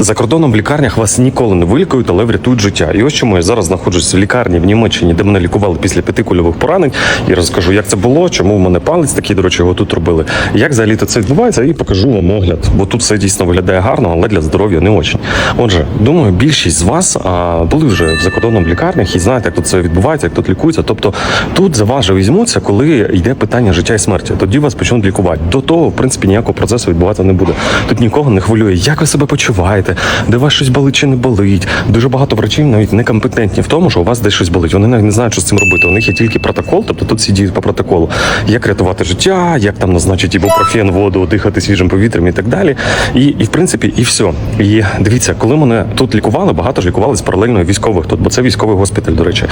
За кордоном в лікарнях вас ніколи не вилікують, але врятують життя. І ось чому я зараз знаходжусь в лікарні в Німеччині, де мене лікували після п'яти кульових поранень. І розкажу, як це було, чому в мене палець такий, до речі, його тут робили. Як взагалі то це відбувається, і покажу вам огляд. Бо тут все дійсно виглядає гарно, але для здоров'я не очень. Отже, думаю, більшість з вас а, були вже в закордонном в лікарнях і знаєте, як тут це відбувається, як тут лікується. Тобто тут за вас же візьмуться, коли йде питання життя і смерті. Тоді вас почнуть лікувати. До того, в принципі, ніякого процесу відбуватися не буде. Тут нікого не хвилює, як ви себе почуваєте, де у вас щось болить чи не болить. Дуже багато врачів навіть некомпетентні в тому, що у вас десь щось болить. Вони навіть не знають, що з цим робити. У них є тільки протокол, тобто тут всі діють по протоколу. Як рятувати життя, як там назначити ібупрофен, воду, дихати свіжим повітрям і так далі. І, і в принципі, і все. І дивіться, коли мене тут лікували, багато ж лікували з паралельно військових тут, бо це військовий госпіталь, до речі.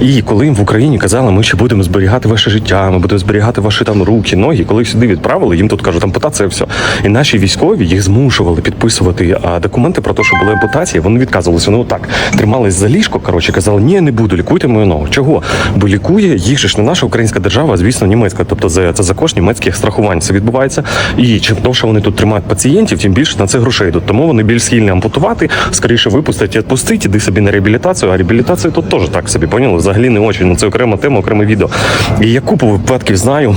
І коли їм в Україні казали, ми ще будемо зберігати ваше життя, ми будемо зберігати ваші там руки, ноги. Коли їх сюди відправили, їм тут кажуть, ампутація, все. І наші військові їх змушували підписувати а, документи про те, що були ампутації. Вони відказувалися. Вони отак тримались за ліжко. Коротше, казали, ні, не буду, лікуйте мою ногу. Чого? Бо лікує їх же ж не наша українська держава, а звісно, німецька. Тобто за це за кошт німецьких страхувань це відбувається. І чим довше вони тут тримають пацієнтів, тим більше на це грошей йдуть. Тому вони більш схильні ампутувати, скоріше випустять і відпустить, іди собі на реабілітацію. А реабілітація тут теж так собі поняли. Взагалі не очень. Ну це окрема тема, окреме відео. І я купу випадків знаю.